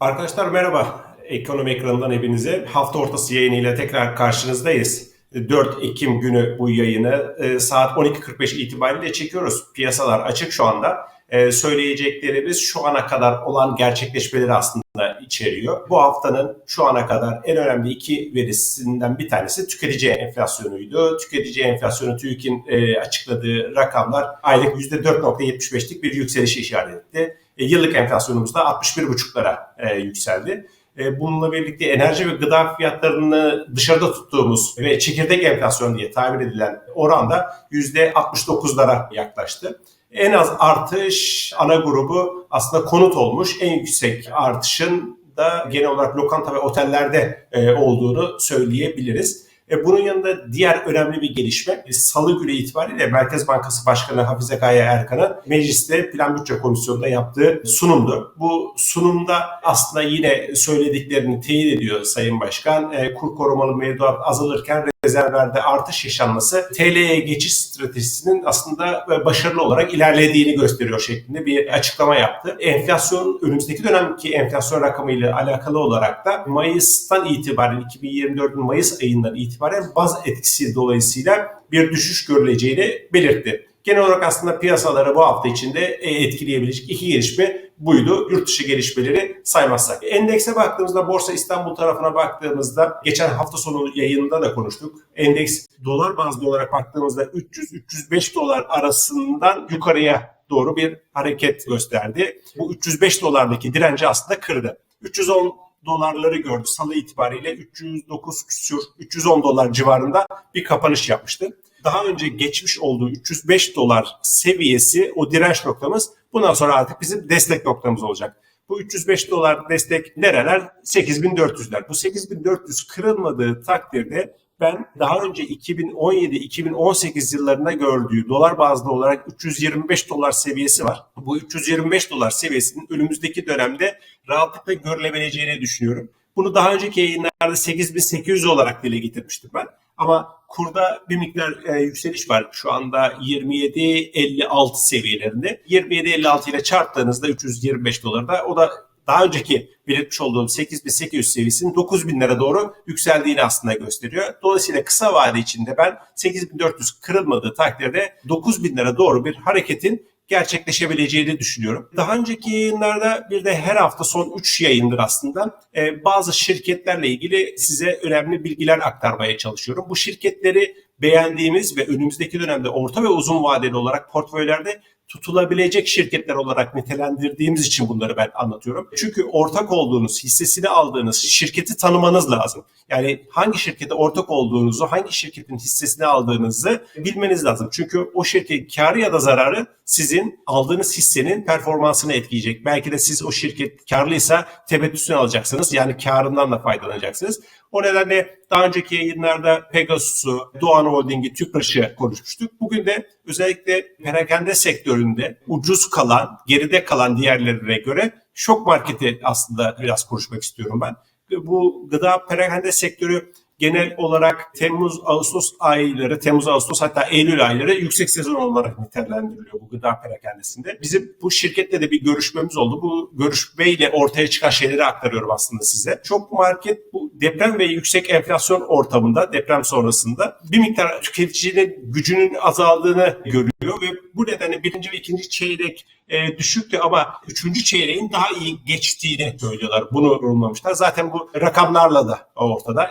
Arkadaşlar merhaba. Ekonomi ekranından hepinize hafta ortası yayınıyla tekrar karşınızdayız. 4 Ekim günü bu yayını e, saat 12.45 itibariyle çekiyoruz. Piyasalar açık şu anda. E, söyleyeceklerimiz şu ana kadar olan gerçekleşmeleri aslında içeriyor. Bu haftanın şu ana kadar en önemli iki verisinden bir tanesi tüketici enflasyonuydu. Tüketici enflasyonu TÜİK'in e, açıkladığı rakamlar aylık %4.75'lik bir yükseliş işaret etti. E, yıllık enflasyonumuz da 61,5'lara e, yükseldi. E, bununla birlikte enerji ve gıda fiyatlarını dışarıda tuttuğumuz ve çekirdek enflasyon diye tabir edilen oranda %69'lara yaklaştı. En az artış ana grubu aslında konut olmuş. En yüksek artışın da genel olarak lokanta ve otellerde e, olduğunu söyleyebiliriz. E, bunun yanında diğer önemli bir gelişme e, Salı günü itibariyle Merkez Bankası Başkanı Hafize Gaye Erkan'ın mecliste Plan Bütçe Komisyonu'nda yaptığı sunumdu. Bu sunumda aslında yine söylediklerini teyit ediyor Sayın Başkan. Kur korumalı mevduat azalırken rezervlerde artış yaşanması TL'ye geçiş stratejisinin aslında başarılı olarak ilerlediğini gösteriyor şeklinde bir açıklama yaptı. Enflasyon önümüzdeki dönemki enflasyon rakamıyla alakalı olarak da Mayıs'tan itibaren 2024'ün Mayıs ayından itibaren baz etkisi dolayısıyla bir düşüş görüleceğini belirtti. Genel olarak aslında piyasaları bu hafta içinde etkileyebilecek iki gelişme buydu. Yurt dışı gelişmeleri saymazsak. Endekse baktığımızda Borsa İstanbul tarafına baktığımızda geçen hafta sonu yayında da konuştuk. Endeks dolar bazlı olarak baktığımızda 300-305 dolar arasından yukarıya doğru bir hareket gösterdi. Bu 305 dolardaki direnci aslında kırdı. 310 dolarları gördü. Salı itibariyle 309 küsür, 310 dolar civarında bir kapanış yapmıştı daha önce geçmiş olduğu 305 dolar seviyesi o direnç noktamız bundan sonra artık bizim destek noktamız olacak. Bu 305 dolar destek nereler? 8400'ler. Bu 8400 kırılmadığı takdirde ben daha önce 2017-2018 yıllarında gördüğü dolar bazlı olarak 325 dolar seviyesi var. Bu 325 dolar seviyesinin önümüzdeki dönemde rahatlıkla görülebileceğini düşünüyorum. Bunu daha önceki yayınlarda 8800 olarak dile getirmiştim ben. Ama kurda bir miktar e, yükseliş var. Şu anda 27.56 seviyelerinde. 27.56 ile çarptığınızda 325 dolarda o da daha önceki belirtmiş olduğum 8800 seviyesinin 9000 lira doğru yükseldiğini aslında gösteriyor. Dolayısıyla kısa vade içinde ben 8400 kırılmadığı takdirde 9000 lira doğru bir hareketin gerçekleşebileceğini düşünüyorum. Daha önceki yayınlarda bir de her hafta son 3 yayındır aslında e, bazı şirketlerle ilgili size önemli bilgiler aktarmaya çalışıyorum. Bu şirketleri beğendiğimiz ve önümüzdeki dönemde orta ve uzun vadeli olarak portföylerde tutulabilecek şirketler olarak nitelendirdiğimiz için bunları ben anlatıyorum. Çünkü ortak olduğunuz, hissesini aldığınız şirketi tanımanız lazım. Yani hangi şirkete ortak olduğunuzu, hangi şirketin hissesini aldığınızı bilmeniz lazım. Çünkü o şirket karı ya da zararı sizin aldığınız hissenin performansını etkileyecek. Belki de siz o şirket karlıysa temettüsünü alacaksınız. Yani karından da faydalanacaksınız. O nedenle daha önceki yayınlarda Pegasus'u, Doğan Holding'i, Tüpraş'ı konuşmuştuk. Bugün de özellikle perakende sektöründe ucuz kalan, geride kalan diğerlerine göre şok marketi aslında biraz konuşmak istiyorum ben. Bu gıda perakende sektörü genel olarak Temmuz, Ağustos ayları, Temmuz, Ağustos hatta Eylül ayları yüksek sezon olarak nitelendiriliyor bu gıda perakendesinde. Bizim bu şirkette de bir görüşmemiz oldu. Bu görüşmeyle ortaya çıkan şeyleri aktarıyorum aslında size. Çok market bu deprem ve yüksek enflasyon ortamında, deprem sonrasında bir miktar tüketicinin gücünün azaldığını görüyor ve bu nedenle birinci ve ikinci çeyrek e, düşüktü ama üçüncü çeyreğin daha iyi geçtiğini söylüyorlar. Bunu yorumlamışlar. Zaten bu rakamlarla da ortada.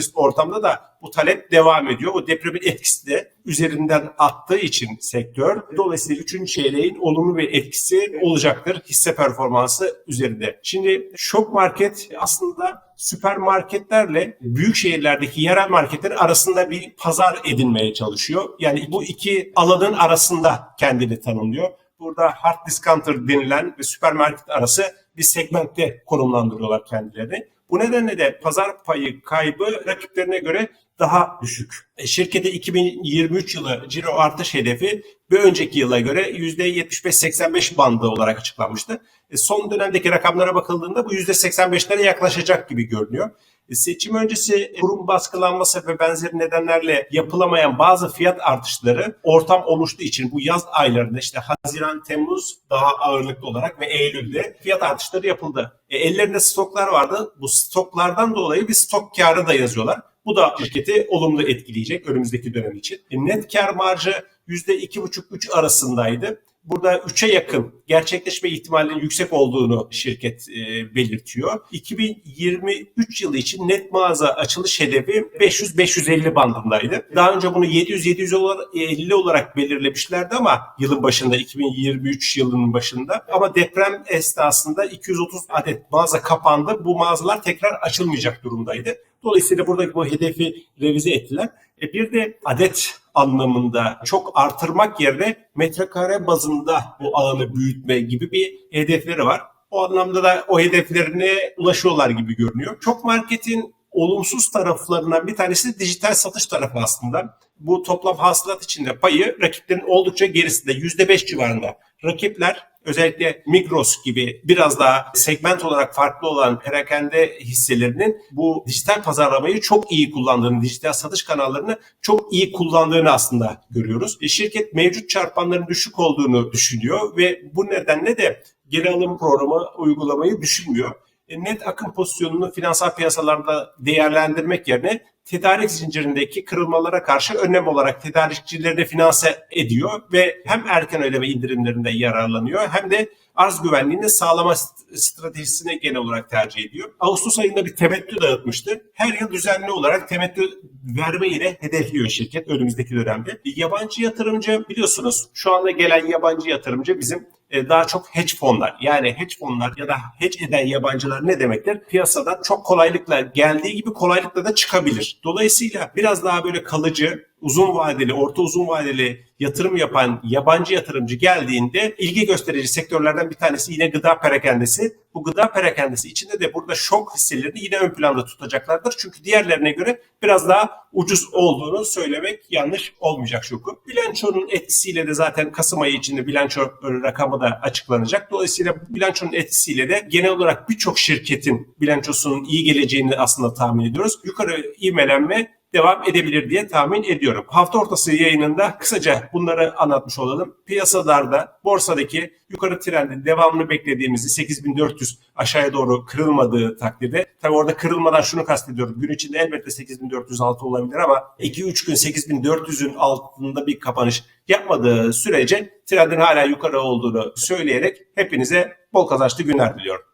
Enflasyonist ortamda da bu talep devam ediyor. O depremin etkisi de üzerinden attığı için sektör. Dolayısıyla üçüncü çeyreğin olumlu bir etkisi olacaktır hisse performansı üzerinde. Şimdi şok market aslında süpermarketlerle büyük şehirlerdeki yerel marketlerin arasında bir pazar edinmeye çalışıyor. Yani bu iki alanın arasında kendini tanımlıyor burada hard discounter denilen ve süpermarket arası bir segmentte konumlandırıyorlar kendilerini. Bu nedenle de pazar payı kaybı rakiplerine göre daha düşük. E, şirkete 2023 yılı ciro artış hedefi bir önceki yıla göre %75-85 bandı olarak açıklanmıştı. E, son dönemdeki rakamlara bakıldığında bu %85'lere yaklaşacak gibi görünüyor. E, Seçim öncesi kurum baskılanması ve benzeri nedenlerle yapılamayan bazı fiyat artışları ortam oluştuğu için bu yaz aylarında işte Haziran, Temmuz daha ağırlıklı olarak ve Eylül'de fiyat artışları yapıldı. E, ellerinde stoklar vardı. Bu stoklardan dolayı bir stok karı da yazıyorlar. Bu da şirketi olumlu etkileyecek önümüzdeki dönem için. E, net kar marjı %2,5-3 arasındaydı. Burada 3'e yakın gerçekleşme ihtimalinin yüksek olduğunu şirket e, belirtiyor. 2023 yılı için net mağaza açılış hedefi 500-550 bandındaydı. Daha önce bunu 700-750 olarak belirlemişlerdi ama yılın başında 2023 yılının başında. Ama deprem esnasında 230 adet mağaza kapandı. Bu mağazalar tekrar açılmayacak durumdaydı. Dolayısıyla buradaki bu hedefi revize ettiler. E bir de adet anlamında çok artırmak yerine metrekare bazında bu alanı büyütme gibi bir hedefleri var. O anlamda da o hedeflerine ulaşıyorlar gibi görünüyor. Çok marketin olumsuz taraflarından bir tanesi dijital satış tarafı aslında. Bu toplam hasılat içinde payı rakiplerin oldukça gerisinde %5 civarında. Rakipler özellikle Migros gibi biraz daha segment olarak farklı olan perakende hisselerinin bu dijital pazarlamayı çok iyi kullandığını, dijital satış kanallarını çok iyi kullandığını aslında görüyoruz. E, şirket mevcut çarpanların düşük olduğunu düşünüyor ve bu nedenle de geri alım programı uygulamayı düşünmüyor. E, net akım pozisyonunu finansal piyasalarda değerlendirmek yerine tedarik zincirindeki kırılmalara karşı önlem olarak tedarikçilerini finanse ediyor ve hem erken ödeme indirimlerinde yararlanıyor hem de arz güvenliğini sağlama stratejisini genel olarak tercih ediyor. Ağustos ayında bir temettü dağıtmıştı. Her yıl düzenli olarak temettü vermeyi de hedefliyor şirket önümüzdeki dönemde. Yabancı yatırımcı biliyorsunuz şu anda gelen yabancı yatırımcı bizim daha çok hedge fonlar. Yani hedge fonlar ya da hedge eden yabancılar ne demektir? Piyasadan çok kolaylıkla geldiği gibi kolaylıkla da çıkabilir. Dolayısıyla biraz daha böyle kalıcı, uzun vadeli, orta uzun vadeli yatırım yapan yabancı yatırımcı geldiğinde ilgi gösterici sektörlerden bir tanesi yine gıda perakendesi. Bu gıda perakendesi içinde de burada şok hisselerini yine ön planda tutacaklardır. Çünkü diğerlerine göre biraz daha ucuz olduğunu söylemek yanlış olmayacak şoku. Bilançonun etkisiyle de zaten Kasım ayı içinde bilanço rakamı da açıklanacak. Dolayısıyla bilançonun etkisiyle de genel olarak birçok şirketin bilançosunun iyi geleceğini aslında tahmin ediyoruz. Yukarı ivmelenme devam edebilir diye tahmin ediyorum. Hafta ortası yayınında kısaca bunları anlatmış olalım. Piyasalarda borsadaki yukarı trendin devamını beklediğimizi 8400 aşağıya doğru kırılmadığı takdirde tabi orada kırılmadan şunu kastediyorum. Gün içinde elbette 8406 olabilir ama 2-3 gün 8400'ün altında bir kapanış yapmadığı sürece trendin hala yukarı olduğunu söyleyerek hepinize bol kazançlı günler diliyorum.